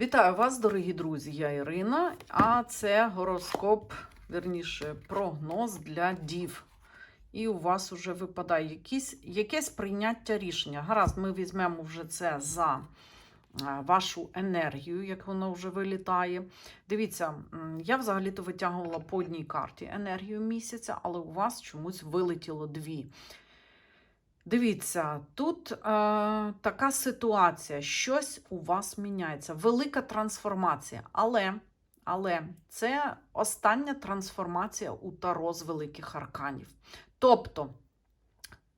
Вітаю вас, дорогі друзі! Я Ірина, а це гороскоп, верніше, прогноз для дів. І у вас вже випадає якісь, якесь прийняття рішення. Гаразд, ми візьмемо вже це за е, вашу енергію, як воно вже вилітає. Дивіться, я взагалі-то витягувала по одній карті енергію місяця, але у вас чомусь вилетіло дві. Дивіться, тут е, така ситуація, щось у вас міняється, велика трансформація. Але, але це остання трансформація у Таро з великих арканів. Тобто,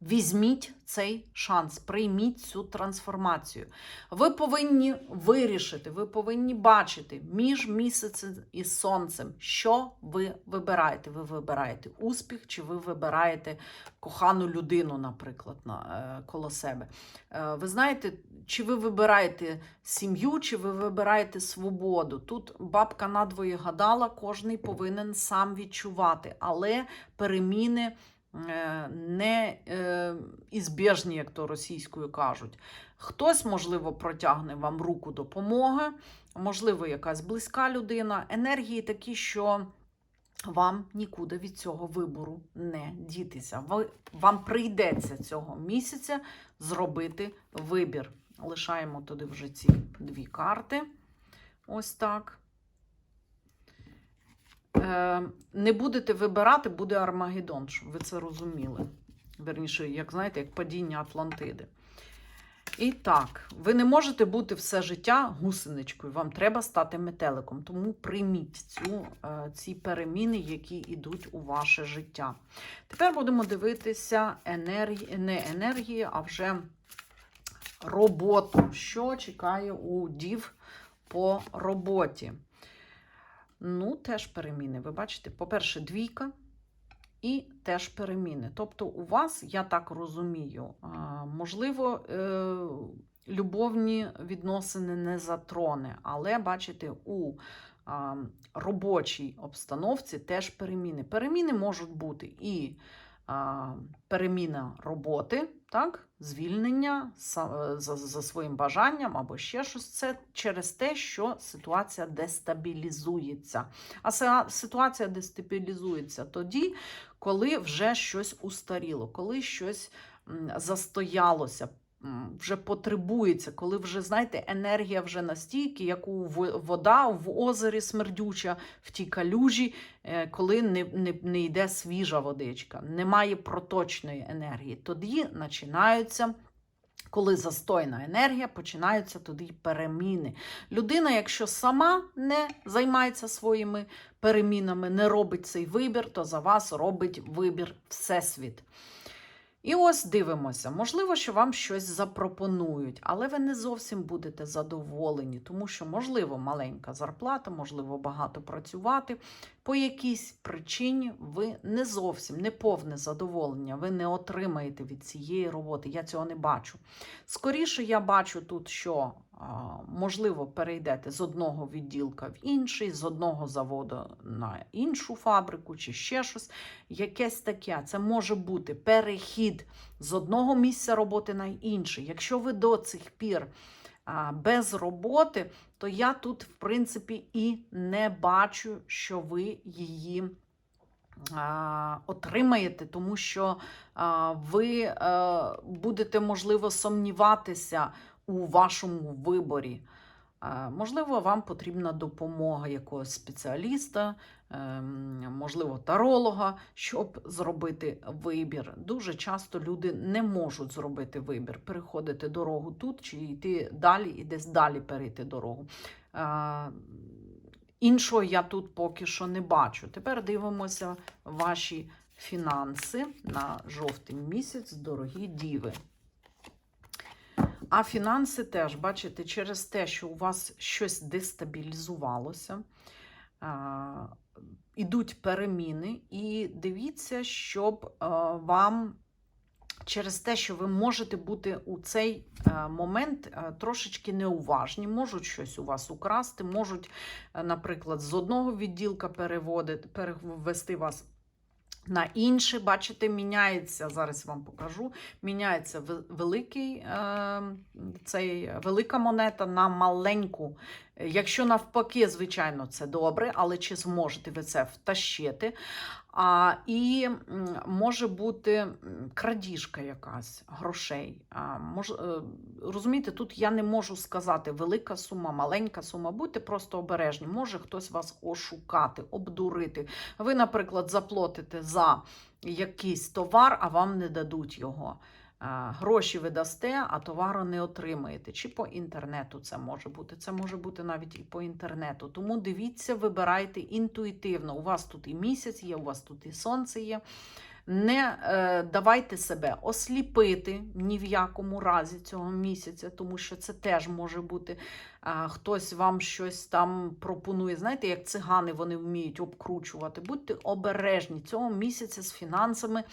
візьміть цей шанс, прийміть цю трансформацію. Ви повинні вирішити, ви повинні бачити між місяцем і сонцем, що ви вибираєте. Ви вибираєте успіх, чи ви вибираєте кохану людину, наприклад, на, е, коло себе. Е, ви знаєте, чи ви вибираєте сім'ю, чи ви вибираєте свободу. Тут бабка надвоє гадала, кожний повинен сам відчувати, але переміни е, ізбіжні, як то російською кажуть. Хтось, можливо, протягне вам руку допомоги, можливо, якась близька людина. Енергії такі, що вам нікуди від цього вибору не дітися. Вам прийдеться цього місяця зробити вибір. Лишаємо туди вже ці дві карти. Ось так. Е, не будете вибирати, буде Армагеддон, щоб ви це розуміли. Верніше, як знаєте, як падіння Атлантиди. І так, ви не можете бути все життя гусеничкою, вам треба стати метеликом. Тому прийміть цю, е, ці переміни, які йдуть у ваше життя. Тепер будемо дивитися енергії, не енергії, а вже роботу. Що чекає у дів по роботі? Ну, теж переміни. Ви бачите, по-перше, двійка. І теж переміни. Тобто, у вас, я так розумію, можливо, е, любовні відносини не затроне, але бачите, у робочій обстановці теж переміни. Переміни можуть бути і переміна роботи, так, звільнення са- за, за своїм бажанням або ще щось. Це через те, що ситуація дестабілізується. А ситуація дестабілізується тоді, коли вже щось устаріло, коли щось застоялося. Вже потребується, коли вже, знаєте, енергія вже настільки, як у вода в озері смердюча, в тій калюжі, е, коли не, не, не йде свіжа водичка, немає проточної енергії. Тоді починаються. Коли застойна енергія, починаються тоді переміни. Людина, якщо сама не займається своїми перемінами, не робить цей вибір, то за вас робить вибір Всесвіт. І ось дивимося, можливо, що вам щось запропонують, але ви не зовсім будете задоволені, тому що, можливо, маленька зарплата, можливо, багато працювати. По якійсь причині ви не зовсім не повне задоволення, ви не отримаєте від цієї роботи. Я цього не бачу. Скоріше, я бачу тут, що можливо перейдете з одного відділка в інший, з одного заводу на іншу фабрику чи ще щось. Якесь таке. Це може бути перехід з одного місця роботи на інше. Якщо ви до цих пір без роботи, то я тут, в принципі, і не бачу, що ви її отримаєте, тому що ви е, будете, можливо, сумніватися у вашому виборі. Можливо, вам потрібна допомога якогось спеціаліста, ем, можливо, таролога, щоб зробити вибір. Дуже часто люди не можуть зробити вибір, переходити дорогу тут чи йти далі і десь далі перейти дорогу. Іншого я тут поки що не бачу. Тепер дивимося ваші фінанси на жовтий місяць, дорогі діви. А фінанси теж, бачите, через те, що у вас щось дестабілізувалося, ідуть переміни, і дивіться, щоб вам через те, що ви можете бути у цей момент трошечки неуважні, можуть щось у вас украсти, можуть, е, наприклад, з одного відділка переводити, перевести вас На інше, бачите, міняється, зараз вам покажу, міняється великий, е, цей, велика монета на маленьку. Якщо навпаки, звичайно, це добре, але чи зможете ви це втащити? А, і може бути крадіжка якась грошей. А, мож, е, розумієте, тут я не можу сказати велика сума, маленька сума. Будьте просто обережні. Може хтось вас ошукати, обдурити. Ви, наприклад, заплатите за якийсь товар, а вам не дадуть його. А, Гроші ви дасте, а товару не отримаєте. Чи по інтернету це може бути. Це може бути навіть і по інтернету. Тому дивіться, вибирайте інтуїтивно. У вас тут і місяць є, у вас тут і сонце є. Не е, давайте себе осліпити ні в якому разі цього місяця, тому що це теж може бути. А, хтось вам щось там пропонує. Знаєте, як цигани вони вміють обкручувати. Будьте обережні цього місяця з фінансами.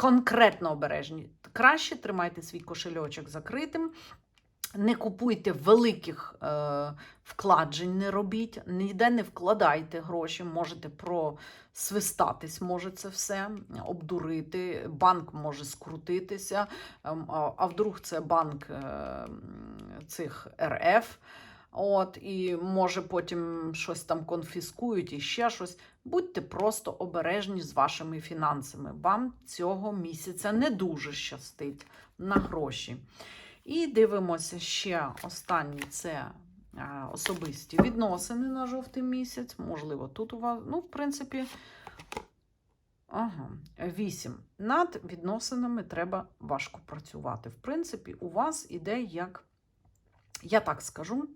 Конкретно обережні. Краще тримайте свій кошельочок закритим. Не купуйте великих е, вкладжень, не робіть, ніде не вкладайте гроші, можете просвистатись, може це все, обдурити. Банк може скрутитися, ем, а, а вдруг це банк е, цих РФ. От, і може потім щось там конфіскують і ще щось. Будьте просто обережні з вашими фінансами. Вам цього місяця не дуже щастить на гроші. І дивимося ще останній це а, особисті відносини на жовтий місяць. Можливо, тут у вас, ну, в принципі, ага, вісім. Над відносинами треба важко працювати. В принципі, у вас іде як, я так скажу,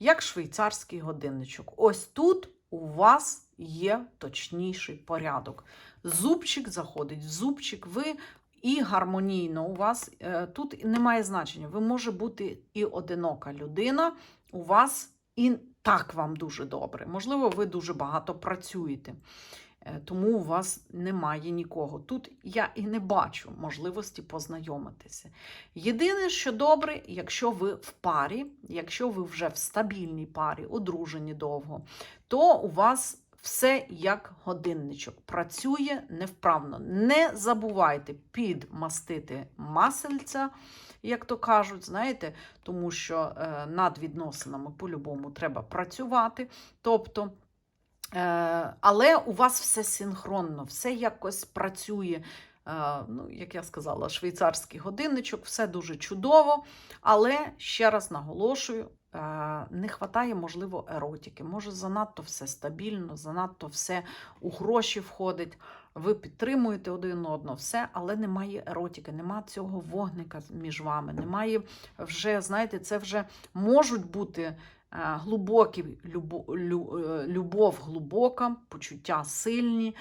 як швейцарський годинничок. Ось тут у вас є точніший порядок. Зубчик заходить в зубчик, ви і гармонійно у вас е, тут немає значення. Ви може бути і одинока людина, у вас і так вам дуже добре. Можливо, ви дуже багато працюєте. Е, Тому у вас немає нікого. Тут я і не бачу можливості познайомитися. Єдине, що добре, якщо ви в парі, якщо ви вже в стабільній парі, одружені довго, то у вас все як годинничок. Працює невправно. Не забувайте підмастити масельця, як то кажуть, знаєте, тому що е, над відносинами по-любому треба працювати. Тобто, але у вас все синхронно, все якось працює. Е, ну, як я сказала, швейцарський годинничок, все дуже чудово. Але ще раз наголошую, е, не вистачає, можливо, еротики. Може, занадто все стабільно, занадто все у гроші входить. Ви підтримуєте один одного, все, але немає еротики, немає цього вогника між вами. Немає вже, знаєте, це вже можуть бути е, глибокі любо- лю- е, любов глибока, почуття сильні.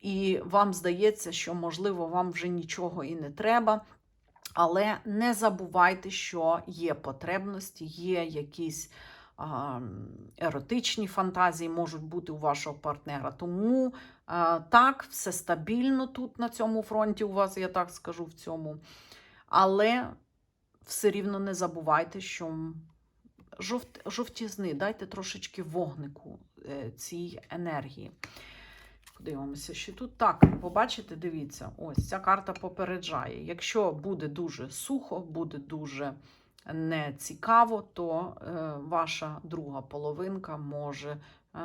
І вам здається, що, можливо, вам вже нічого і не треба. Але не забувайте, що є потребності, є якісь еротичні фантазії, можуть бути у вашого партнера. Тому а, так, все стабільно тут на цьому фронті у вас, я так скажу в цьому. Але все рівно не забувайте, що жовт, жовтізни, дайте трошечки вогнику е, цій енергії. Подивимося, що тут так, побачите, дивіться, ось ця карта попереджає. Якщо буде дуже сухо, буде дуже нецікаво, то е, ваша друга половинка може е,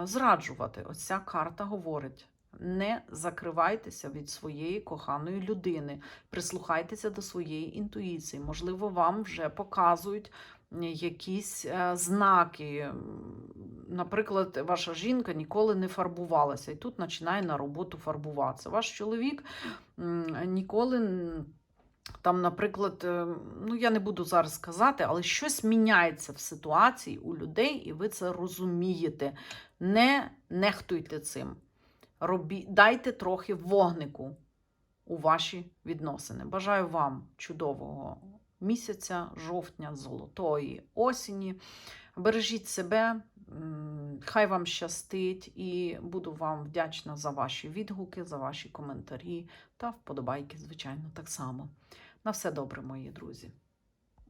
зраджувати. Ось ця карта говорить. Не закривайтеся від своєї коханої людини, прислухайтеся до своєї інтуїції. Можливо, вам вже показують якісь е, знаки. Наприклад, ваша жінка ніколи не фарбувалася, і тут починає на роботу фарбуватися. Ваш чоловік ніколи. Там, наприклад, е, ну я не буду зараз сказати, але щось міняється в ситуації у людей, і ви це розумієте. Не нехтуйте цим. Робі... Дайте трохи вогнику у ваші відносини. Бажаю вам чудового місяця, жовтня, золотої осені. Бережіть себе, хай вам щастить, і буду вам вдячна за ваші відгуки, за ваші коментарі та вподобайки, звичайно, так само. На все добре, мої друзі.